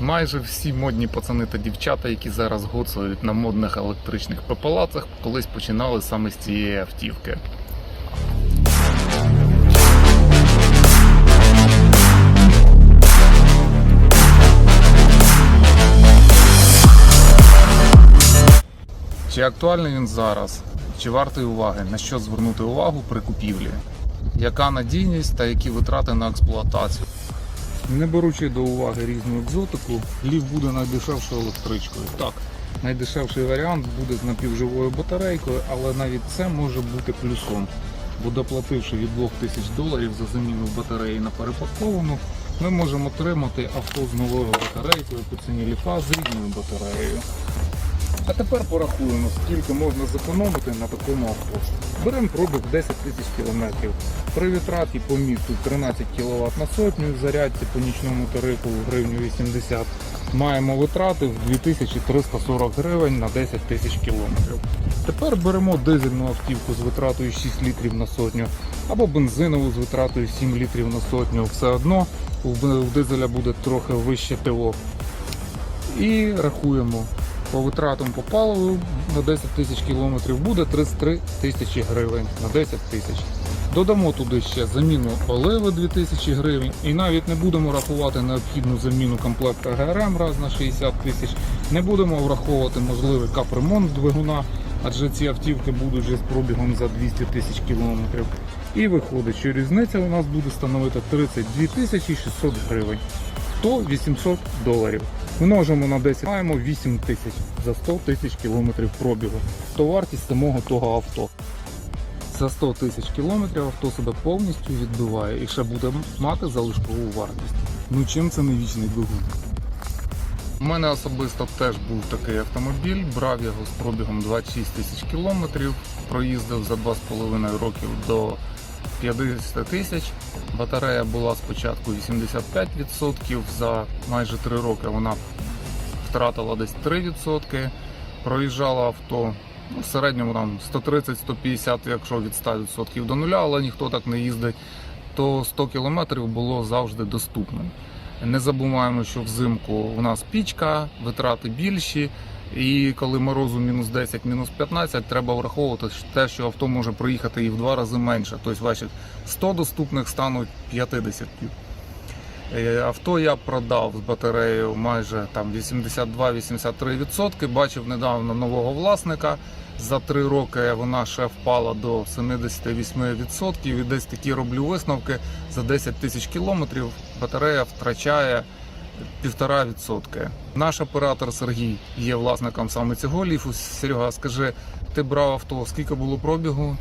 Майже всі модні пацани та дівчата, які зараз гоцають на модних електричних пепалацах, колись починали саме з цієї автівки. Чи актуальний він зараз? Чи вартий уваги? На що звернути увагу при купівлі? Яка надійність та які витрати на експлуатацію? Не беручи до уваги різну екзотику, лів буде найдешевшою електричкою. Так, найдешевший варіант буде з напівживою батарейкою, але навіть це може бути плюсом. Бо доплативши від 2000 доларів за заміну батареї на перепаковану, ми можемо отримати авто з новою батарейкою по ціні ліфа з рідною батареєю. А тепер порахуємо, скільки можна зекономити на такому авто. Беремо пробіг 10 тисяч кілометрів. При витраті по місту 13 кВт на сотню, зарядці по нічному тарифу в гривню 80 маємо витрати в 2340 гривень на 10 тисяч кілометрів. Тепер беремо дизельну автівку з витратою 6 літрів на сотню або бензинову з витратою 7 літрів на сотню. Все одно у дизеля буде трохи вище ТО. І рахуємо. По витратам по паливу на 10 тисяч кілометрів буде 33 тисячі гривень на 10 тисяч. Додамо туди ще заміну оливи 2000 гривень і навіть не будемо рахувати необхідну заміну комплекта ГРМ раз на 60 тисяч. Не будемо враховувати можливий капремонт двигуна, адже ці автівки будуть вже з пробігом за 200 тисяч кілометрів. І виходить, що різниця у нас буде становити 32 тисячі 600 гривень. То 800 доларів. Множимо на 10, маємо 8 тисяч за 100 тисяч кілометрів пробігу. То вартість самого того авто. За 100 тисяч кілометрів авто себе повністю відбиває і ще буде мати залишкову вартість. Ну чим це не вічний двигун? У мене особисто теж був такий автомобіль, брав його з пробігом 26 тисяч кілометрів, проїздив за 2,5 років до 50 тисяч. Батарея була спочатку 85%, за майже 3 роки вона втратила десь 3%. Проїжджало авто ну, в середньому там 130-150, якщо від 100% до нуля, але ніхто так не їздить, то 100 км було завжди доступним. Не забуваємо, що взимку у нас пічка, витрати більші. І коли морозу мінус 10, мінус 15, треба враховувати те, що авто може проїхати і в два рази менше. Тобто ваших 100 доступних стануть 50. Е, Авто я продав з батареєю майже 82-83%. Бачив недавно нового власника. За три роки вона ще впала до 78%. І десь такі роблю висновки. За 10 тисяч кілометрів батарея втрачає 1,5%. Наш оператор Сергій є власником саме цього ліфу. Серега, скажи, ти брав авто, скільки було пробігу?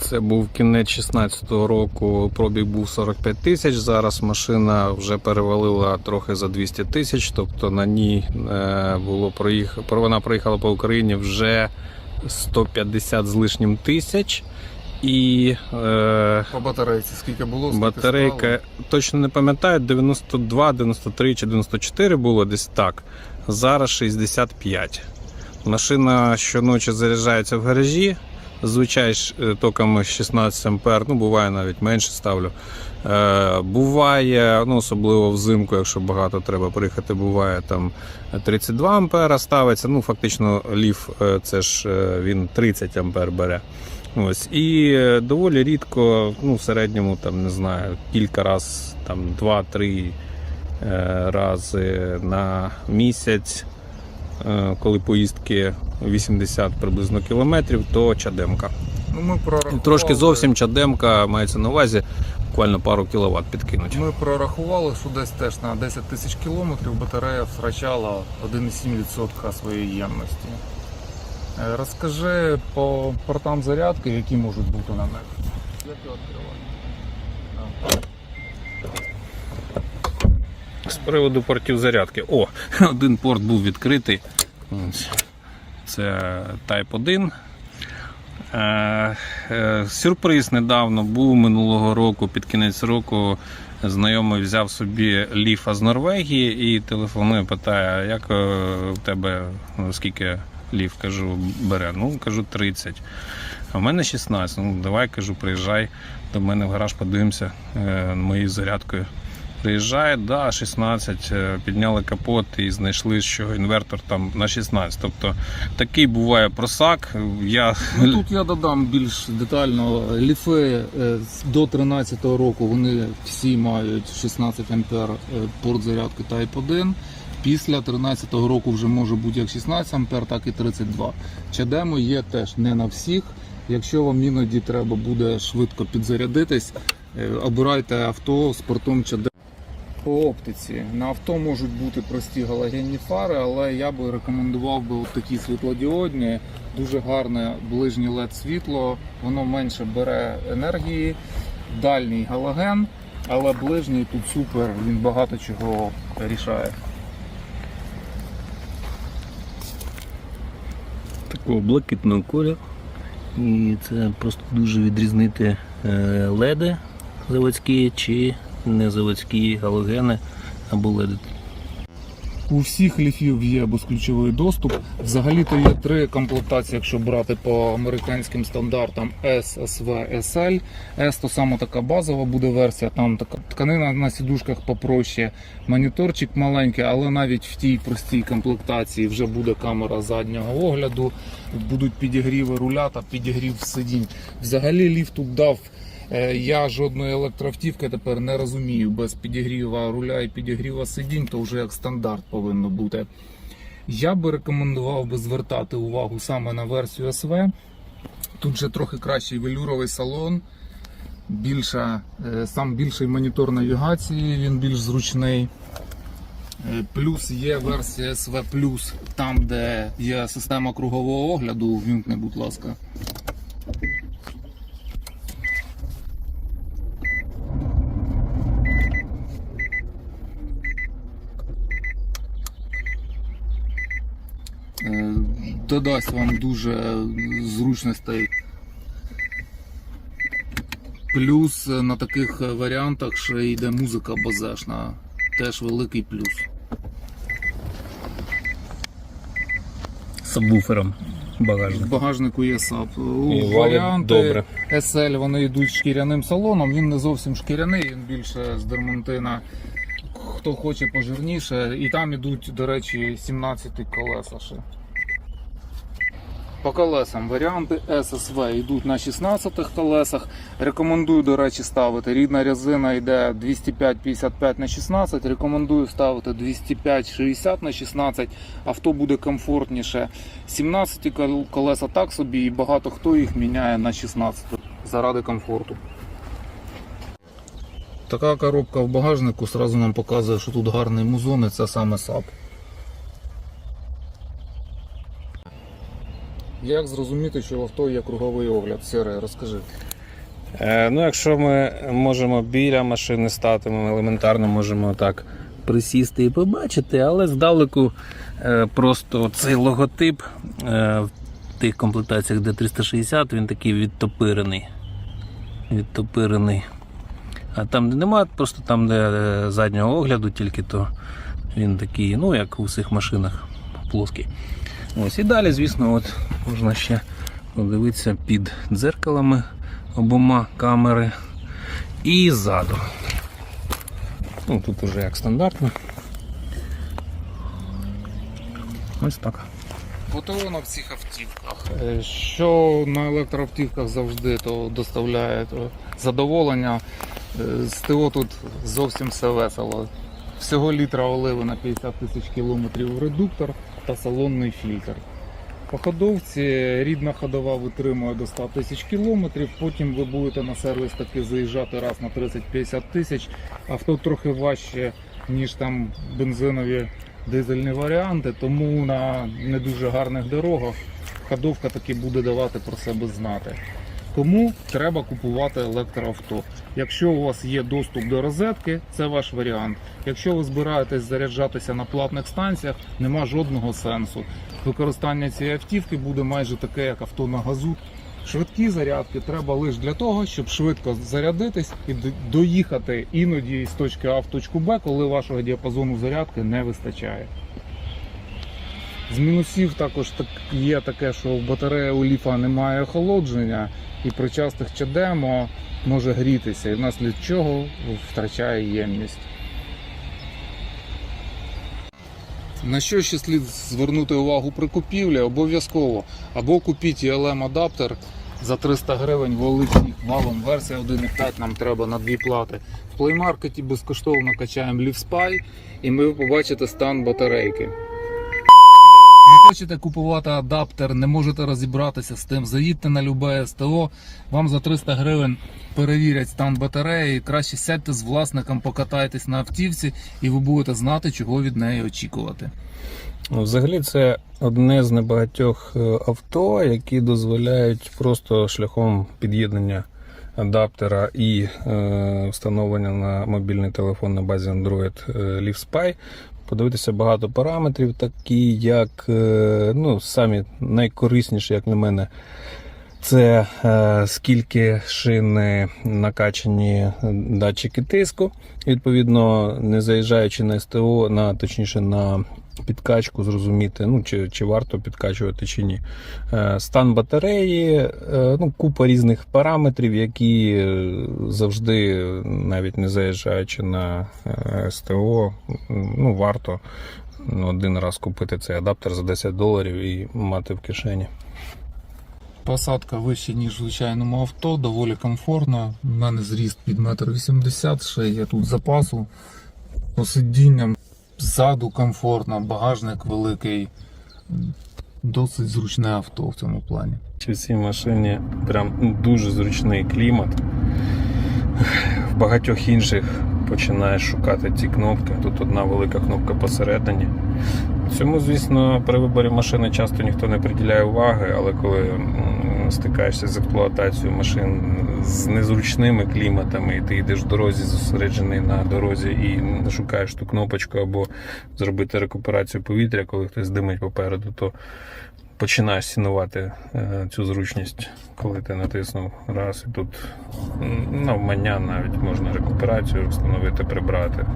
Це був кінець 16-го року. Пробіг був 45 тисяч. Зараз машина вже перевалила трохи за 200 тисяч. Тобто на ній е, було проїх... вона проїхала по Україні вже 150 з лишнім тисяч. І е, По батарейці скільки було? Скільки батарейка справили? точно не пам'ятаю, 92, 93 чи 94 було десь так. Зараз 65. Машина щоночі заряджається в гаражі. Зазвичай ж, е, токами 16 ампер, ну буває навіть менше ставлю. Е, буває, ну особливо взимку, якщо багато треба приїхати, буває там 32 ампера ставиться. Ну фактично ліф е, це ж е, він 30 ампер бере. Ось і е, доволі рідко, ну в середньому там не знаю, кілька раз, там 2-3 е, рази на місяць, е, коли поїздки 80 приблизно кілометрів, то чадемка. Ну, ми прорахували, Трошки зовсім чадемка мається на увазі, буквально пару кіловат підкинуть. Ми прорахували, що десь теж на 10 тисяч кілометрів батарея втрачала 1,7% своєї ємності. Е, Розкажи по портам зарядки, які можуть бути на них. З приводу портів зарядки. О, один порт був відкритий. Це Type 1. Е, е, Сюрприз недавно був минулого року, під кінець року. Знайомий взяв собі ліфа з Норвегії і телефонує, питає, як в тебе скільки ліф кажу, бере. Ну, кажу 30. А в мене 16. Ну, давай кажу, приїжджай до мене в гараж, подивимося е, моєю зарядкою. Приїжджає, да, 16, е, підняли капот і знайшли, що інвертор там на 16. Тобто такий буває просак. Я Ну, тут я додам більш детально. Ліфи е, до 13-го року вони всі мають 16 ампер е, порт зарядки Type 1. Після 13-го року вже може бути як 16 ампер, так і 32. Чадемо є теж не на всіх. Якщо вам іноді треба буде швидко підзарядитись, е, обирайте авто з портом чадемо. По оптиці на авто можуть бути прості галогенні фари, але я би рекомендував би такі світлодіодні, дуже гарне ближнє led світло, воно менше бере енергії, дальній галоген, але ближній тут супер, він багато чого рішає. Такого блакитного кольору. І це просто дуже відрізнити е, леди заводські чи не заводські галогени або леди. У всіх ліфів є безключовий доступ. Взагалі-то є три комплектації, якщо брати по американським стандартам S, SV, SL. S то саме така базова буде версія, там така тканина на сідушках попроще, моніторчик маленький, але навіть в тій простій комплектації вже буде камера заднього огляду, будуть підігріви руля та підігрів сидінь. Взагалі ліфт тут дав. Е, Я жодної електроавтівки тепер не розумію. Без підігріва руля і підігріва сидінь, то вже як стандарт повинно бути. Я би рекомендував би звертати увагу саме на версію СВ. Тут же трохи кращий велюровий салон, більша, е, сам більший монітор навігації, він більш зручний. Е, Плюс є версія СВ там, де є система кругового огляду. Вімкни, будь ласка. Додасть вам дуже зручностей. Плюс е, на таких е, варіантах ще йде музика базешна. Теж великий плюс. Сабвуфером В багажнику є І варіанти добре. SL вони йдуть шкіряним салоном. Він не зовсім шкіряний, він більше з дермантина. Хто хоче пожирніше. І там ідуть, до речі, 17 колеса ще. По колесам варіанти SSV йдуть на 16 колесах. Рекомендую, до речі, ставити. Рідна резина йде 205-55 на 16. Рекомендую ставити 205-60 на 16. Авто буде комфортніше. 17 колеса так собі, і багато хто їх міняє на 16 заради комфорту. Така коробка в багажнику сразу нам показує, що тут гарний музон, і це саме САП. Як зрозуміти, що в авто є круговий огляд? Сире, розкажи. Е, ну, якщо ми можемо біля машини стати, ми елементарно можемо так. Присісти і побачити, але здалеку Е, просто цей логотип е, в тих комплектаціях, де 360, він такий відтопирений. Відтопирений. А там, де немає, просто там, де е, заднього огляду, тільки то він такий, ну як у всіх машинах, плоский. Ось і далі, звісно, от можна ще подивитися під дзеркалами обома камери і ззаду. ну, тут уже як стандартно. Ось так. ПТО на всіх автівках. Е, Що на електроавтівках завжди то доставляє то задоволення. Е, З ТО тут зовсім все весело. Всього літра оливи на 50 тисяч кілометрів редуктор та салонний фільтр. По ходовці рідна ходова витримує до 100 тисяч кілометрів. Потім ви будете на сервіс таки заїжджати раз на 30-50 тисяч. Авто трохи важче, ніж там бензинові дизельні варіанти, тому на не дуже гарних дорогах ходовка таки буде давати про себе знати. Тому треба купувати електроавто. Якщо у вас є доступ до розетки, це ваш варіант. Якщо ви збираєтесь заряджатися на платних станціях, нема жодного сенсу. Використання цієї автівки буде майже таке, як авто на газу. Швидкі зарядки треба лише для того, щоб швидко зарядитись і доїхати іноді з точки А в точку Б, коли вашого діапазону зарядки не вистачає. З мінусів також так є таке, що в батареї у ліфа немає охолодження, і при частих чадемо може грітися, і внаслід чого втрачає ємність. На що ще слід звернути увагу при купівлі? Обов'язково або купіть elm адаптер за 300 гривень великий валом. Версія 1.5 нам треба на дві плати. В плеймаркеті безкоштовно качаємо LeafSpy і ми побачите стан батарейки. Не хочете купувати адаптер, не можете розібратися з тим, заїдьте на любе СТО, вам за 300 гривень перевірять стан батареї. Краще сядьте з власником, покатайтесь на автівці, і ви будете знати, чого від неї очікувати. Ну, Взагалі, це одне з небагатьох е, авто, які дозволяють просто шляхом під'єднання адаптера і е, встановлення на мобільний телефон на базі Android е, LiveSpy. Подивитися багато параметрів, такі як е, ну, самі найкорисніші, як на мене, це е, скільки шини накачані датчики тиску. Відповідно, не заїжджаючи на СТО, на точніше на підкачку, зрозуміти, ну чи, чи варто підкачувати чи ні. Е, Стан батареї, е, ну, купа різних параметрів, які е, завжди, навіть не заїжджаючи на СТО, ну, варто ну, один раз купити цей адаптер за 10 доларів і мати в кишені. Посадка вище, ніж в звичайному авто, доволі комфортно. У мене зріст під 1,80 м, ще є тут запасу. По сидінням ззаду комфортно, багажник великий. Досить зручне авто в цьому плані. В цій машині прям дуже зручний клімат. В багатьох інших починаєш шукати ці кнопки. Тут одна велика кнопка посередині. Цьому, звісно, при виборі машини часто ніхто не приділяє уваги, але коли стикаєшся з експлуатацією машин з незручними кліматами, і ти йдеш в дорозі, зосереджений на дорозі і шукаєш ту кнопочку або зробити рекуперацію повітря, коли хтось димить попереду, то починаєш цінувати е, цю зручність, коли ти натиснув раз, і тут навмання навіть можна рекуперацію встановити, прибрати.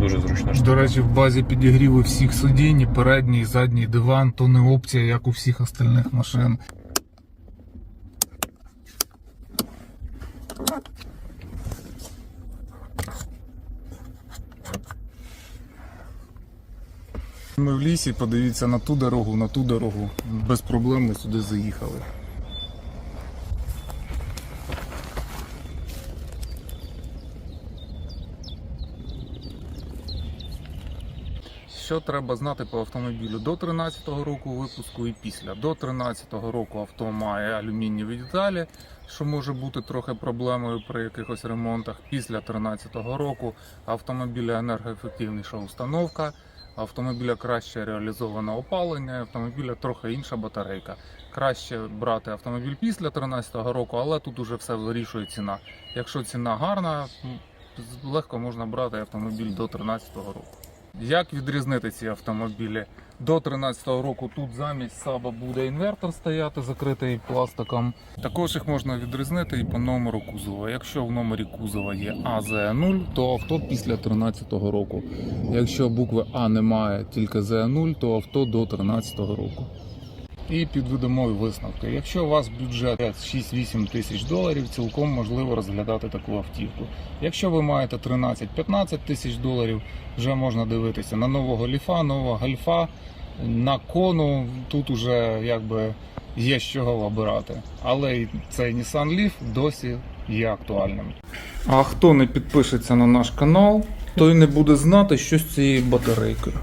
Дуже штука. До речі, в базі підігріву всіх сидінь, передній і задній диван, то не опція, як у всіх остальних машин. Ми в лісі, подивіться на ту дорогу, на ту дорогу. Без проблем ми сюди заїхали. Що треба знати по автомобілю? До 13-го року випуску і після. До 13-го року авто має алюмінієві деталі, що може бути трохи проблемою при якихось ремонтах. Після 13-го року автомобіля енергоефективніша установка, автомобіля краще реалізоване опалення, автомобіля трохи інша батарейка. Краще брати автомобіль після 13-го року, але тут уже все вирішує ціна. Якщо ціна гарна, легко можна брати автомобіль до 13-го року. Як відрізнити ці автомобілі? До 13-го року тут замість саба буде інвертор стояти, закритий пластиком. Також їх можна відрізнити і по номеру кузова. Якщо в номері кузова є АЗ0, то авто після 13-го року. Якщо букви А немає, тільки З0, то авто до 13-го року. І підведемо висновки. Якщо у вас бюджет 6-8 тисяч доларів, цілком можливо розглядати таку автівку. Якщо ви маєте 13-15 тисяч доларів, вже можна дивитися на нового ліфа, нового гальфа, на кону. Тут уже якби є з чого обирати. Але цей Nissan Leaf досі є актуальним. А хто не підпишеться на наш канал, той не буде знати, що з цією батарейкою.